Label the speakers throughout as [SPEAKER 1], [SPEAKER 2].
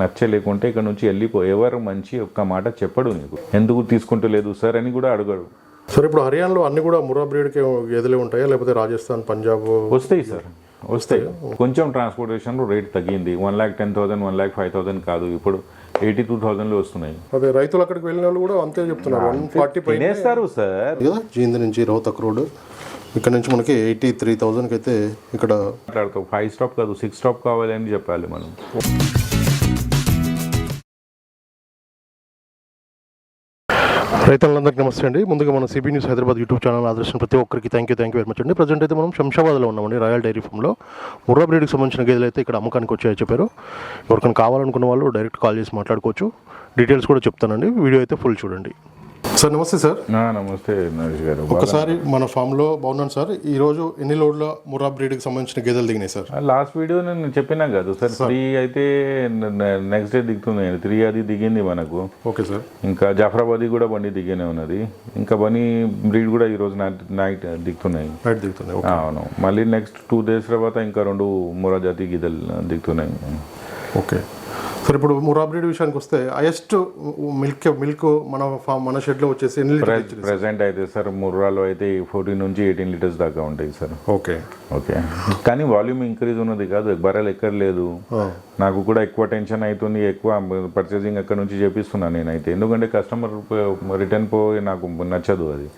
[SPEAKER 1] నచ్చలేకుంటే ఇక్కడ నుంచి వెళ్ళిపో. ఎవరు మంచి ఒక్క మాట చెప్పడు నీకు. ఎందుకు తీసుకుంటలేదు సార్ అని కూడా అడగడు.
[SPEAKER 2] సార్ ఇప్పుడు హర్యానాలో అన్ని కూడా ముర్రా బ్రీడ్కి గేదెలే ఉంటాయా? లేకపోతే రాజస్థాన్ పంజాబ్?
[SPEAKER 1] వస్తాయి సార్. వస్తాయి. కొంచెం ట్రాన్స్పోర్టేషన్ రేట్ తగ్గింది. One lakh ten thousand one lakh five thousand కాదు. ఇప్పుడు ఎయిటీ టూ థౌసండ్లో వస్తున్నాయి.
[SPEAKER 2] అదే రైతులు అక్కడికి వెళ్ళిన వాళ్ళు కూడా అంతే చెప్తున్నారు. వన్ ఫార్టీ
[SPEAKER 1] తినేస్తారు సార్.
[SPEAKER 2] కదా జీంద్ నుంచి రోహతక్ రోడ్. ఇక్కడ నుంచి మనకి ఎయిటీ త్రీ థౌజండ్కి అయితే ఇక్కడ
[SPEAKER 1] మాట్లాడుకో. ఫైవ్ స్టాప్ కాదు సిక్స్ స్టాప్ కావాలి అని చెప్పాలి మనం.
[SPEAKER 2] రైతులందరికీ నమస్తే అండి. ముందుగా మన CB news Hyderabad YouTube channel ఆదర్శించిన ప్రతి ఒక్కరికి thank you thank you very much అండి. ప్రజెంట్ అయితే మనం శంషాబాద్లో ఉన్నామండి రాయల్ డైరీ ఫామ్లో ముర్రా బ్రీడ్కి సంబంధించిన గేదెలు అయితే ఇక్కడ అమ్మకానికి వచ్చాయని చెప్పారు. ఎవరికైనా కావాలనుకున్న వాళ్ళు డైరెక్ట్ కాల్ చేసి మాట్లాడుకోవచ్చు. డీటెయిల్స్ కూడా చెప్తానండి. వీడియో అయితే ఫుల్ చూడండి. సార్ నమస్తే సార్.
[SPEAKER 1] నమస్తే నరేష్ గారు.
[SPEAKER 2] ఒకసారి మన ఫామ్లో బాగున్నాను సార్. ఈరోజు ఎన్ని లోడ్ల ముర్రా బ్రీడ్కి సంబంధించిన గేదెలు దిగినాయి సార్?
[SPEAKER 1] లాస్ట్ వీడియో నేను చెప్పినా కాదు సార్. త్రీ అయితే నెక్స్ట్ డే దిగుతున్నాయి త్రీ అది దిగింది మనకు.
[SPEAKER 2] Okay sir.
[SPEAKER 1] ఇంకా జాఫరాబాదీ కూడా బండి దిగానే ఉన్నది. ఇంకా బనీ బ్రీడ్ కూడా ఈరోజు నైట్ దిగుతున్నాయి.
[SPEAKER 2] రైట్ దిగుతున్నాయి
[SPEAKER 1] అవును. మళ్ళీ నెక్స్ట్ టూ డేస్ తర్వాత ఇంకా రెండు మూరా జాతి గీదలు దిగుతున్నాయి.
[SPEAKER 2] ఓకే. సార్ ఇప్పుడు ముర్రా బ్రీడ్ విషయానికి వస్తే హైయెస్ట్ మిల్క్ మిల్క్ మన ఫామ్ మన షెడ్లో వచ్చేసి ఎన్ని లీటర్ ఇచ్చింది
[SPEAKER 1] ప్రెసెంట్ అయితే సార్ ముర్రాలో అయితే ఫోర్టీన్ నుంచి ఎయిటీన్ లీటర్స్ దాకా ఉంటాయి సార్.
[SPEAKER 2] ఓకే.
[SPEAKER 1] ఓకే. కానీ వాల్యూమ్ ఇంక్రీజ్ ఉన్నది కాదు బర్రెలు ఎక్కడ లేదు. నాకు కూడా ఎక్కువ టెన్షన్ అవుతుంది ఎక్కువ పర్చేసింగ్ అక్కడ నుంచి చేపిస్తున్నాను నేనైతే. ఎందుకంటే కస్టమర్ రిటర్న్ పోయి నాకు నచ్చదు అది.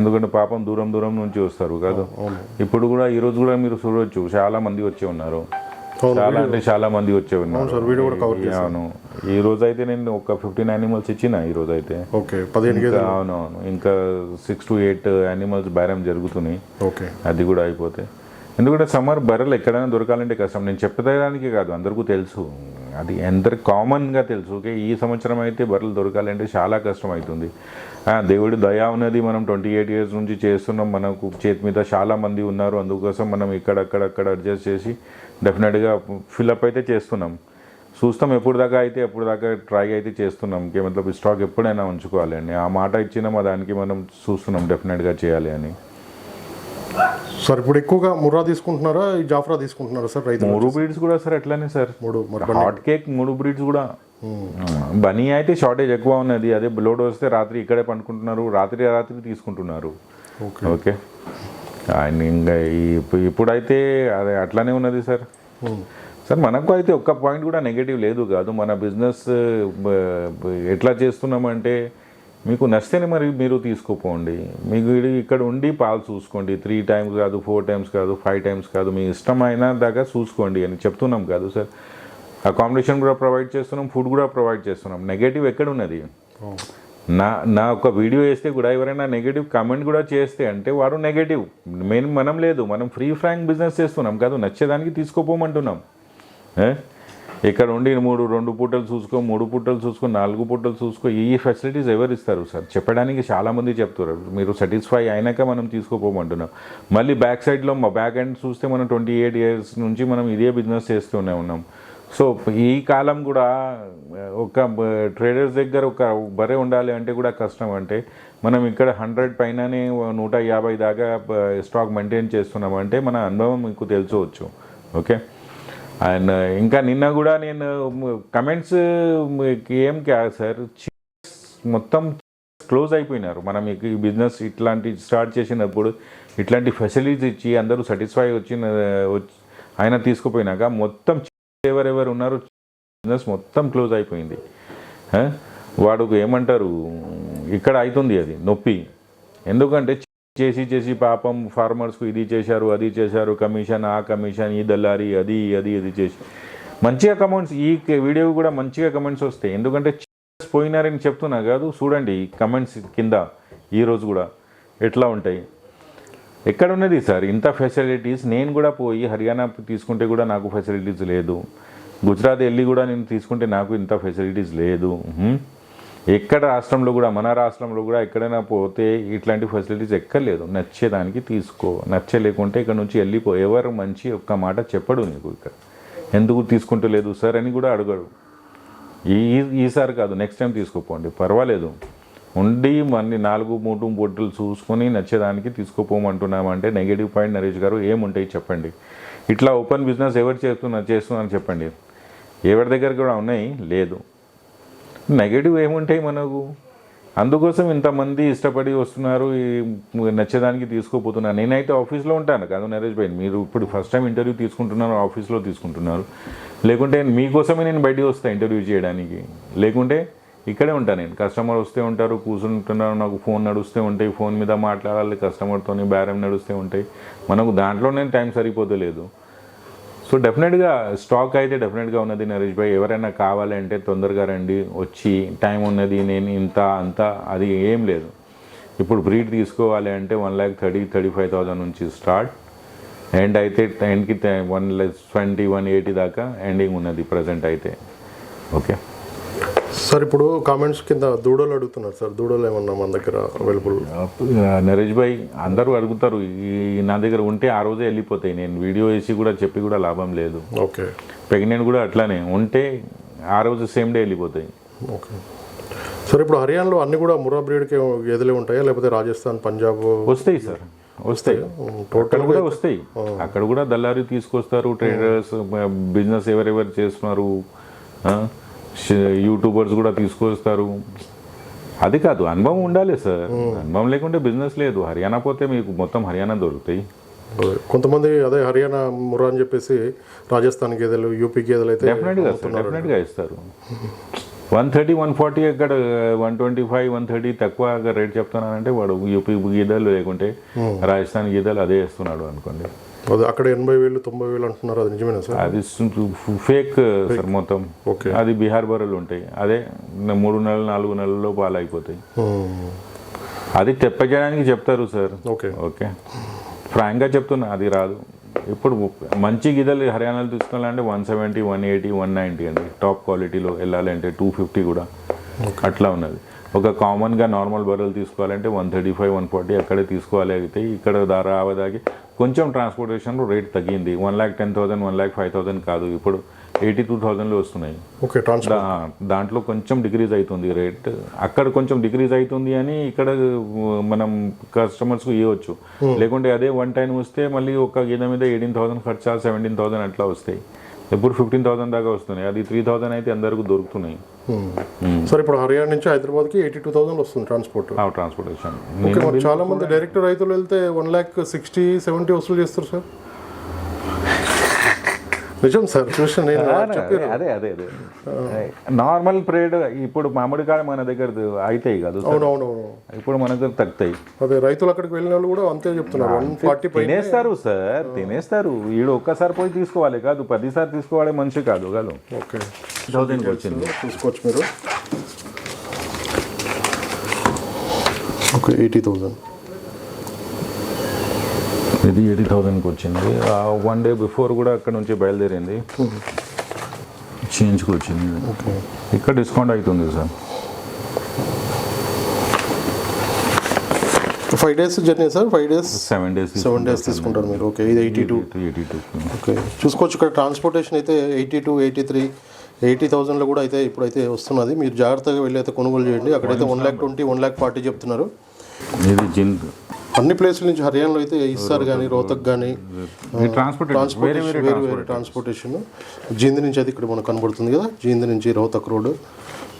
[SPEAKER 1] ఎందుకంటే పాపం దూరం దూరం నుంచి వస్తారు కాదు? ఇప్పుడు కూడా ఈ రోజు కూడా మీరు చూడొచ్చు చాలా మంది వచ్చి ఉన్నారు. చాలా అంటే చాలా మంది వచ్చే ఉన్నారు. అవును ఈ రోజు అయితే నేను ఒక ఫిఫ్టీన్ యానిమల్స్ ఇచ్చిన ఈ రోజు అయితే
[SPEAKER 2] ఓకే పదిహేను
[SPEAKER 1] అవును అవును. ఇంకా సిక్స్ టు ఎయిట్ యానిమల్స్ బేరం జరుగుతున్నాయి.
[SPEAKER 2] ఓకే.
[SPEAKER 1] అది కూడా అయిపోతే. ఎందుకంటే సమ్మర్ బర్రెలు ఎక్కడైనా దొరకాలంటే కష్టం. నేను చెప్పేదానికి కాదు అందరికీ తెలుసు. అది అందరి కామన్గా తెలుసు. ఓకే ఈ సంవత్సరం అయితే బర్రెలు దొరకాలంటే చాలా కష్టం అవుతుంది. ఆ, దేవుడి దయా ఉన్నది మనం ట్వంటీ ఎయిట్ ఇయర్స్ నుంచి చేస్తున్నాం. మనకు చేతి మీద చాలా మంది ఉన్నారు. అందుకోసం మనం ఇక్కడ అక్కడ అక్కడ అడ్జస్ట్ చేసి డెఫినెట్గా ఫిల్అప్ అయితే చేస్తున్నాం. చూస్తాం ఎప్పుడు దాకా అయితే ఎప్పుడు దాకా ట్రై అయితే చేస్తున్నాం. కే మతలబ్ స్టాక్ ఎప్పుడైనా ఉంచుకోవాలి అని ఆ మాట ఇచ్చినాం ఆ దానికి మనం చూస్తున్నాం డెఫినెట్గా చేయాలి అని.
[SPEAKER 2] సార్ ఇప్పుడు ఎక్కువగా ముర్రా తీసుకుంటున్నారా ఈ జాఫ్రా తీసుకుంటున్నారా సార్ రైతులు
[SPEAKER 1] మూడు బ్రీడ్స్ కూడా సార్ అట్లానే సార్.
[SPEAKER 2] మూడు
[SPEAKER 1] హాట్ కేక్ మూడు బ్రీడ్స్ కూడా. బనీ అయితే షార్టేజ్ ఎక్కువ ఉన్నది. అదే లోడ్ వస్తే రాత్రి ఇక్కడే పండుకుంటున్నారు రాత్రి రాత్రి తీసుకుంటున్నారు.
[SPEAKER 2] ఓకే
[SPEAKER 1] ఓకే ఆయన ఇంకా ఇప్పుడైతే అదే అట్లానే ఉన్నది సార్. సార్ మనకు అయితే ఒక్క పాయింట్ కూడా నెగటివ్ లేదు కాదు. మన బిజినెస్ ఎట్లా చేస్తున్నామంటే మీకు నచ్చితేనే మరి మీరు తీసుకుపోండి. మీకు ఇక్కడ ఉండి పాలు చూసుకోండి. త్రీ టైమ్స్ కాదు ఫోర్ టైమ్స్ కాదు ఫైవ్ టైమ్స్ కాదు. మీ ఇష్టమైన దాకా చూసుకోండి అని చెప్తున్నాం కాదు సార్. అకామిడేషన్ కూడా ప్రొవైడ్ చేస్తున్నాం ఫుడ్ కూడా ప్రొవైడ్ చేస్తున్నాం. నెగటివ్ ఎక్కడ ఉన్నది? నా నా ఒక వీడియో వేస్తే కూడా ఎవరైనా నెగిటివ్ కామెంట్ కూడా చేస్తే అంటే వాడు నెగటివ్ మెయిన్ మనం లేదు. మనం ఫ్రీ ఫ్రాంక్ బిజినెస్ చేస్తున్నాం కాదు నచ్చేదానికి తీసుకోపోమంటున్నాం. ఇక్కడ ఉండి మూడు రెండు పూటలు చూసుకో మూడు పూటలు చూసుకో నాలుగు పూటలు చూసుకో ఈ ఫెసిలిటీస్ ఎవరు ఇస్తారు సార్? చెప్పడానికి చాలామంది చెప్తారు మీరు సాటిస్ఫై అయినాక మనం తీసుకోపోమంటున్నాం. మళ్ళీ బ్యాక్ సైడ్లో మా బ్యాక్ ఎండ్ చూస్తే మనం ట్వంటీ ఎయిట్ ఇయర్స్ నుంచి మనం ఇదే బిజినెస్ చేస్తూనే ఉన్నాం. సో ఈ కాలం కూడా ఒక ట్రేడర్స్ దగ్గర ఒక బరే ఉండాలి అంటే కూడా కష్టం. అంటే మనం ఇక్కడ హండ్రెడ్ పైననే నూట యాభై దాకా స్టాక్ మెయింటైన్ చేస్తున్నాం అంటే మన అనుభవం మీకు తెలుసుకోవచ్చు. ఓకే? అండ్ ఇంకా నిన్న కూడా నేను కమెంట్స్ ఏం కాదు సార్? మొత్తం క్లోజ్ అయిపోయినారు. మనం ఈ బిజినెస్ ఇట్లాంటి స్టార్ట్ చేసినప్పుడు ఇట్లాంటి ఫెసిలిటీస్ ఇచ్చి అందరూ సాటిస్ఫై వచ్చిన వచ్చి ఆయన తీసుకుపోయినాక మొత్తం ఎవరెవరు ఉన్నారు? బిజినెస్ మొత్తం క్లోజ్ అయిపోయింది. వాడుకు ఏమంటారు? ఇక్కడ అవుతుంది అది నొప్పి. ఎందుకంటే చేసి చేసి పాపం ఫార్మర్స్కు ఇది చేశారు అది చేశారు కమిషన్ ఆ కమిషన్ ఈ దల్లారి అది అది ఇది చేసి. మంచిగా కమెంట్స్ ఈ వీడియో కూడా మంచిగా కమెంట్స్ వస్తాయి. ఎందుకంటే పోయినారని చెప్తున్నా కాదు చూడండి కమెంట్స్ కింద ఈరోజు కూడా ఎట్లా ఉంటాయి. ఎక్కడ ఉన్నది సార్? ఇంత ఫెసిలిటీస్ నేను కూడా పోయి హర్యానా తీసుకుంటే కూడా నాకు ఫెసిలిటీస్ లేదు. గుజరాత్ వెళ్ళి కూడా నేను తీసుకుంటే నాకు ఇంత ఫెసిలిటీస్ లేదు. ఎక్కడ రాష్ట్రంలో కూడా మన రాష్ట్రంలో కూడా ఎక్కడైనా పోతే ఇట్లాంటి ఫెసిలిటీస్ ఎక్కర్లేదు. నచ్చేదానికి తీసుకో. నచ్చలేకుంటే ఇక్కడ నుంచి వెళ్ళిపో. ఎవరు మంచి ఒక్క మాట చెప్పడు నీకు ఇక్కడ. ఎందుకు తీసుకుంటలేదు సార్ అని కూడా అడగడు. ఈ ఈసారి కాదు. నెక్స్ట్ టైం తీసుకుపోండి. పర్వాలేదు. ఉండి మళ్ళీ నాలుగు మూడు బొట్టులు చూసుకొని నచ్చేదానికి తీసుకుపోమంటున్నామంటే నెగిటివ్ పాయింట్ నరేష్ గారు ఏముంటాయి చెప్పండి. ఇట్లా ఓపెన్ బిజినెస్ ఎవరు చేస్తున్నా చేస్తున్నారని చెప్పండి. ఎవరి దగ్గర కూడా ఉన్నాయి? లేదు. నెగటివ్ ఏముంటాయి మనకు? అందుకోసం ఇంతమంది ఇష్టపడి వస్తున్నారు నచ్చేదానికి తీసుకోపోతున్నారు నేనైతే ఆఫీస్లో ఉంటాను కాదు నరేష్ భాయ్. మీరు ఇప్పుడు ఫస్ట్ టైం ఇంటర్వ్యూ తీసుకుంటున్నారు ఆఫీస్లో తీసుకుంటున్నారు. లేకుంటే మీకోసమే నేను బయటికి వస్తాను ఇంటర్వ్యూ చేయడానికి. లేకుంటే ఇక్కడే ఉంటాను నేను. కస్టమర్ వస్తే ఉంటారు కూర్చుంటున్నారు నాకు ఫోన్ నడుస్తూ ఉంటాయి ఫోన్ మీద మాట్లాడాలి కస్టమర్తోని బేరం నడుస్తూ ఉంటాయి. మనకు దాంట్లో నేను టైం సరిపోతలేదు సో డెఫినెట్గా స్టాక్ అయితే డెఫినెట్గా ఉన్నది నరేష్ భాయ్. ఎవరైనా కావాలంటే తొందరగా రండి వచ్చి టైం ఉన్నది నేను ఇంత అంత అది ఏం లేదు. ఇప్పుడు బ్రీడ్ తీసుకోవాలి అంటే one lakh thirty thirty five thousand నుంచి స్టార్ట్. ఎండ్ అయితే ఎండ్కి one lakh twenty one eighty దాకా ఎండింగ్ ఉన్నది ప్రజెంట్ అయితే. ఓకే?
[SPEAKER 2] సార్ ఇప్పుడు కామెంట్స్ కింద దూడలు అడుగుతున్నారు సార్. దూడలు ఏమన్నా మన దగ్గర అవైలబుల్
[SPEAKER 1] నరేష్ భాయ్ అందరూ అడుగుతారు. ఈ నా దగ్గర ఉంటే ఆ రోజే వెళ్ళిపోతాయి. నేను వీడియో వేసి కూడా చెప్పి కూడా లాభం లేదు.
[SPEAKER 2] ఓకే.
[SPEAKER 1] ప్రెగ్నెంట్ కూడా అట్లానే. ఉంటే ఆ రోజు సేమ్ డే వెళ్ళిపోతాయి.
[SPEAKER 2] ఓకే. సార్ ఇప్పుడు హర్యానాలో అన్ని కూడా ముర్రా బ్రీడ్కి గేదెలే ఉంటాయా? లేకపోతే రాజస్థాన్ పంజాబ్?
[SPEAKER 1] వస్తాయి సార్. వస్తాయి. అక్కడ కూడా వస్తాయి. అక్కడ కూడా దళారీ తీసుకొస్తారు ట్రేడర్స్ బిజినెస్ ఎవరెవరు చేస్తున్నారు యూట్యూబర్స్ కూడా తీసుకొస్తారు. అది కాదు అనుభవం ఉండాలి సార్. అనుభవం లేకుంటే బిజినెస్ లేదు. హర్యానా పోతే మీకు మొత్తం హర్యానా దొరుకుతాయి.
[SPEAKER 2] కొంతమంది అదే హర్యానా ముర్రా అని చెప్పేసి రాజస్థాన్ గేదెలు యూపీ గేదెలు అయితే
[SPEAKER 1] డెఫినెట్గా డెఫినెట్గా ఇస్తారు. వన్ థర్టీ వన్ ఫార్టీ అక్కడ one twenty five one thirty తక్కువ రేట్ చెప్తున్నానంటే వాడు యూపీ గీదలు లేకుంటే రాజస్థాన్ గీదలు అదే ఇస్తున్నాడు అనుకోండి.
[SPEAKER 2] అదే అక్కడ ఎనభై వేలు తొంభై వేలు అంటున్నారు అది నిజమేనా సార్?
[SPEAKER 1] అది ఫేక్ సార్ మొత్తం.
[SPEAKER 2] ఓకే.
[SPEAKER 1] అది బీహార్ బర్రెలు ఉంటాయి. అదే మూడు నెలలు నాలుగు నెలల్లో పాలు అయిపోతాయి
[SPEAKER 2] మ్మ్.
[SPEAKER 1] అది తెప్పచేయడానికి చెప్తారు సార్.
[SPEAKER 2] ఓకే.
[SPEAKER 1] ఓకే. ఫ్రాంక్గా చెప్తున్నా అది రాదు. ఇప్పుడు మంచి గిదలు హర్యానాలో తీసుకోవాలంటే one seventy one eighty one ninety అండి. టాప్ క్వాలిటీలో వెళ్ళాలంటే టూ ఫిఫ్టీ కూడా. అట్లా ఉన్నది. ఒక కామన్గా నార్మల్ బర్రెలు తీసుకోవాలంటే one thirty five one forty అక్కడే తీసుకోవాలి. అయితే ఇక్కడ ధర ఆవదాకి కొంచెం ట్రాన్స్పోర్టేషన్లో రేట్ తగ్గింది. One lakh ten thousand one lakh five thousand కాదు. ఇప్పుడు ఎయిటీ టూ థౌసండ్లో వస్తున్నాయి.
[SPEAKER 2] ఓకే
[SPEAKER 1] దాంట్లో కొంచెం డిక్రీజ్ అవుతుంది రేట్. అక్కడ కొంచెం డిక్రీజ్ అవుతుంది అని ఇక్కడ మనం కస్టమర్స్కు ఇవ్వచ్చు లేకుంటే అదే వన్ టైం వస్తే మళ్ళీ ఒక గీత మీద ఎయిటీన్ థౌసండ్ ఖర్చా సెవెంటీన్ థౌసండ్ అట్లా వస్తాయి. ఎప్పుడు ఫిఫ్టీన్ థౌసండ్ దాకా వస్తున్నాయి. అది త్రీ థౌసండ్ అయితే అందరికి దొరుకుతున్నాయి.
[SPEAKER 2] సార్ ఇప్పుడు హర్యానా నుంచి హైదరాబాద్కి ఎయిటీ టూ థౌసండ్ వస్తుంది ట్రాన్స్పోర్ట్.
[SPEAKER 1] ట్రాన్స్పోర్టేషన్.
[SPEAKER 2] చాలా మంది డైరెక్ట్ రైతులు వెళ్తే వన్ ల్యాక్ సిక్స్టీ సెవెంటీ వసూలు చేస్తారు సార్. నిజం సార్ చూసాను
[SPEAKER 1] అదే అదే అదే నార్మల్ ప్రేడ్ ఇప్పుడు మామిడికాయ మన దగ్గర అవుతాయి కదా.
[SPEAKER 2] అవునవునవును.
[SPEAKER 1] ఇప్పుడు మన దగ్గర తగ్గుతాయి.
[SPEAKER 2] అదే రైతులు అక్కడికి వెళ్ళిన వాళ్ళు కూడా అంతే చెప్తున్నారు.
[SPEAKER 1] తినేస్తారు సార్ తినేస్తారు. వీడు ఒక్కసారి పోయి తీసుకోవాలి కాదు పదిసారి తీసుకోవాలి మనిషి కాదు కాదు
[SPEAKER 2] ఓకే.
[SPEAKER 1] వచ్చింది.
[SPEAKER 2] చూసుకోవచ్చు మీరు. ఓకే ఎయిటీ థౌజండ్
[SPEAKER 1] ఇది ఎయిటీ థౌసండ్కి వచ్చింది. వన్ డే బిఫోర్ కూడా అక్కడ నుంచి బయలుదేరింది. చేంజ్కి వచ్చింది.
[SPEAKER 2] ఓకే.
[SPEAKER 1] ఇక్కడ డిస్కౌంట్ అవుతుంది sir.
[SPEAKER 2] Five days journey sir? Five days
[SPEAKER 1] seven days
[SPEAKER 2] seven days తీసుకుంటారు. మీరు. ఓకే ఇది eighty two
[SPEAKER 1] eighty two
[SPEAKER 2] okay చూసుకోవచ్చు. ఇక్కడ ట్రాన్స్పోర్టేషన్ అయితే eighty two eighty three eighty థౌజండ్లో కూడా అయితే ఇప్పుడైతే వస్తున్నది. మీరు జాగ్రత్తగా వెళ్ళి అయితే కొనుగోలు చేయండి. అక్కడైతే one lakh twenty one lakh forty చెప్తున్నారు.
[SPEAKER 1] ఇది జింక్.
[SPEAKER 2] అన్ని ప్లేసుల నుంచి హర్యానాలో అయితే ఇస్తారు కానీ రోహతక్ కానీ
[SPEAKER 1] ఈ ట్రాన్స్పోర్ట్ వేరే వేరే
[SPEAKER 2] ట్రాన్స్పోర్టేషన్ జీంద్ నుంచి అయితే ఇక్కడ మనకు కనబడుతుంది కదా. జీంద్ నుంచి రోహతక్ రోడ్.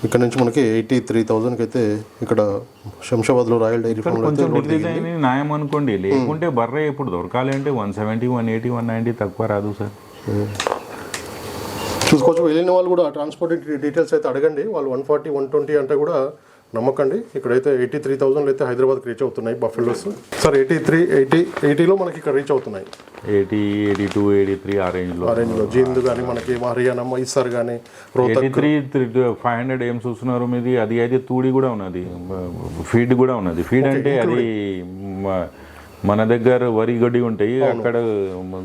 [SPEAKER 2] ఇక్కడ నుంచి మనకి ఎయిటీ త్రీ థౌజండ్కి అయితే ఇక్కడ శంషాబాద్లో రాయల్ డైరీ
[SPEAKER 1] కొంచెం న్యాయం అనుకోండి. లేకుంటే బర్రె ఇప్పుడు దొరకాలి అంటే one seventy one eighty one ninety తక్కువ రాదు సార్.
[SPEAKER 2] చూసుకోవచ్చు. వెళ్ళిన వాళ్ళు కూడా ట్రాన్స్పోర్ట్ డీటెయిల్స్ అయితే అడగండి. వాళ్ళు వన్ ఫార్టీ వన్ ట్వంటీ అంటే కూడా నమ్మకండి. ఇక్కడైతే ఎయిటీ త్రీ థౌసండ్ అయితే హైదరాబాద్కి రీచ్ అవుతున్నాయి buffaloes. Sir eighty three eighty ఎయిటీలో మనకి ఇక్కడ రీచ్ అవుతున్నాయి.
[SPEAKER 1] Eighty eighty two eighty three ఆ రేంజ్లో.
[SPEAKER 2] ఆ రేంజ్లో. జీంద్ కానీ మనకి హర్యానా మైసార్ కానీ Rohtak
[SPEAKER 1] eighty three five hundred ఏం చూస్తున్నారు మీది. అది అయితే తూడి కూడా ఉన్నది. ఫీడ్ కూడా ఉన్నది. ఫీడ్ అంటే అది మన దగ్గర వరి గడ్డి ఉంటాయి అక్కడ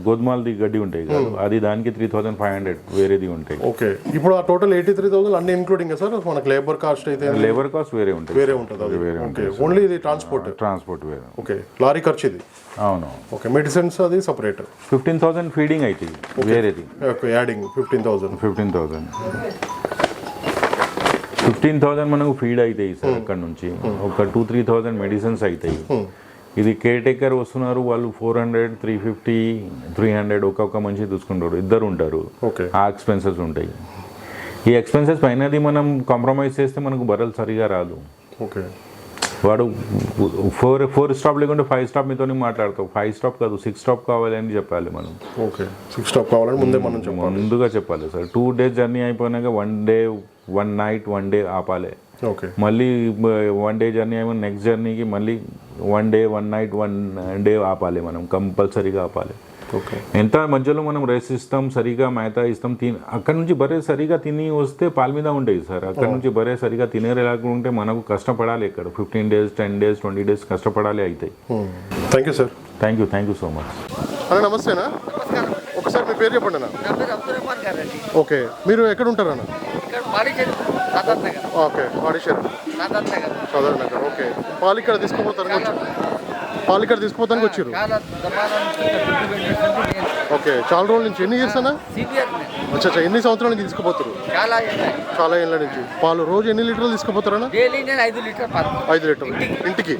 [SPEAKER 1] గోధుమలది గడ్డి ఉంటాయి కదా. అది దానికి త్రీ థౌసండ్ ఫైవ్ హండ్రెడ్ వేరేది ఉంటాయి.
[SPEAKER 2] ఓకే. ఇప్పుడు ఆ టోటల్ ఎయిటీ త్రీ థౌసండ్ అన్ని ఇంక్లూడింగ్ సార్? మనకి లేబర్ కాస్ట్ అయితే
[SPEAKER 1] లేబర్ కాస్ట్ వేరే ఉంటాయి
[SPEAKER 2] వేరే ఉంటుంది?
[SPEAKER 1] వేరే
[SPEAKER 2] ఓకే. ఓన్లీ ఇది ట్రాన్స్పోర్ట్
[SPEAKER 1] ట్రాన్స్పోర్ట్ వేరే
[SPEAKER 2] ఓకే. లారీ ఖర్చు ఇది?
[SPEAKER 1] అవును.
[SPEAKER 2] ఓకే. మెడిసిన్స్ అది సపరేట్
[SPEAKER 1] ఫిఫ్టీన్ థౌసండ్ ఫీడింగ్ అవుతాయి వేరేది.
[SPEAKER 2] Okay. Adding fifteen thousand
[SPEAKER 1] fifteen thousand fifteen thousand మనకు ఫీడ్ అవుతాయి సార్ అక్కడ నుంచి. ఒక టూ త్రీ థౌసండ్ మెడిసిన్స్ అవుతాయి ఇది కేర్ టేకర్ వస్తున్నారు వాళ్ళు four hundred three fifty three hundred ఒక్కొక్క మనిషి చూసుకుంటారు ఇద్దరు ఉంటారు.
[SPEAKER 2] ఓకే.
[SPEAKER 1] ఆ ఎక్స్పెన్సెస్ ఉంటాయి. ఈ ఎక్స్పెన్సెస్ పైనది మనం కాంప్రమైజ్ చేస్తే మనకు బర్రెలు సరిగా రాదు.
[SPEAKER 2] ఓకే.
[SPEAKER 1] వాడు ఫోర్ ఫోర్ స్టాప్ లేకుంటే ఫైవ్ స్టాప్ మీతో మాట్లాడతావు. ఫైవ్ స్టాప్ కాదు సిక్స్ స్టాప్ కావాలి అని చెప్పాలి మనం.
[SPEAKER 2] ఓకే. సిక్స్ స్టాప్ కావాలని ముందే మనం
[SPEAKER 1] ముందుగా చెప్పాలి సార్. టూ డేస్ జర్నీ అయిపోయినాక one day one night one day ఆపాలి. మళ్ళీ వన్ డే జర్నీ అయిపోయిన నెక్స్ట్ జర్నీకి మళ్ళీ one day one night one day ఆపాలి మనం కంపల్సరీగా ఆపాలి.
[SPEAKER 2] ఓకే
[SPEAKER 1] ఎంత మధ్యలో మనం రెస్ట్ ఇస్తాం సరిగా మేత ఇస్తాం తిని అక్కడ నుంచి బరే సరిగా తిని వస్తే పాల మీద ఉండేది సార్. అక్కడ నుంచి బరే సరిగా తినేలాగా మనకు కష్టపడాలి ఇక్కడ fifteen days ten days twenty days కష్టపడాలి అవుతాయి
[SPEAKER 2] thank you sir
[SPEAKER 1] thank you thank you so much
[SPEAKER 2] అన్న నమస్తేనా? ఒకసారి మీ పేరు చెప్పండి అన్న. ఓకే మీరు ఎక్కడ ఉంటారు ఓకే ఆడిషన్
[SPEAKER 3] సాదాత్ నగర్.
[SPEAKER 2] ఓకే. పాలు ఇక్కడ తీసుకుపోతానికి వచ్చారు పాలు ఇక్కడ తీసుకుపోతానికి వచ్చారు ఓకే. చాలా రోజుల నుంచి ఎన్ని ఇయర్స్ అన్న? అచ్చా అచ్చా. ఎన్ని సంవత్సరాల నుంచి తీసుకుపోతారు
[SPEAKER 3] చాలా
[SPEAKER 2] ఏళ్ళ నుంచి. పాలు రోజు ఎన్ని లీటర్లు తీసుకుపోతారన్నా
[SPEAKER 3] డైలీ నేను ఐదు లీటర్ పాలు
[SPEAKER 2] ఐదు లీటర్లు. ఇంటికి.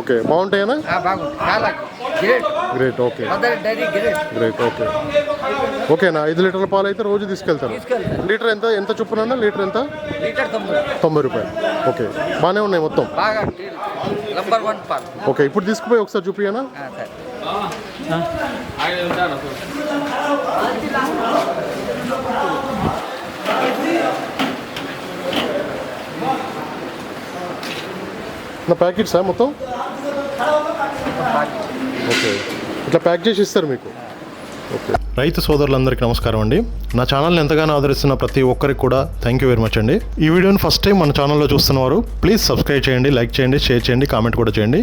[SPEAKER 2] ఓకే. బాగుంటాయనా
[SPEAKER 3] చాలా great.
[SPEAKER 2] Great okay.
[SPEAKER 3] Great.
[SPEAKER 2] Okay. ఓకేనా? ఐదు లీటర్ల పాలు అయితే రోజు తీసుకెళ్తారు. లీటర్ ఎంత? ఎంత చొప్పున లీటర్ ఎంత?
[SPEAKER 3] లీటర్ తొంభై
[SPEAKER 2] రూపాయలు. ఓకే. బాగానే ఉన్నాయి మొత్తం?
[SPEAKER 3] బాగా నంబర్ వన్ పాలు.
[SPEAKER 2] ఓకే. ఇప్పుడు తీసుకుపోయి ఒకసారి చూపియనా
[SPEAKER 3] సరే
[SPEAKER 2] నా ప్యాకెట్సా మొత్తం? ఓకే. ఇట్లా ప్యాక్ చేసి ఇస్తారు మీకు? ఓకే. రైతు సోదరులందరికీ నమస్కారం అండి. నా ఛానల్ని ఎంతగానో ఆదరిస్తున్న ప్రతి ఒక్కరికి కూడా థ్యాంక్ యూ వెరీ మచ్ అండి. ఈ వీడియోని ఫస్ట్ టైం మన ఛానల్లో చూస్తున్నవారు ప్లీజ్ సబ్స్క్రైబ్ చేయండి లైక్ చేయండి షేర్ చేయండి కామెంట్ కూడా చేయండి.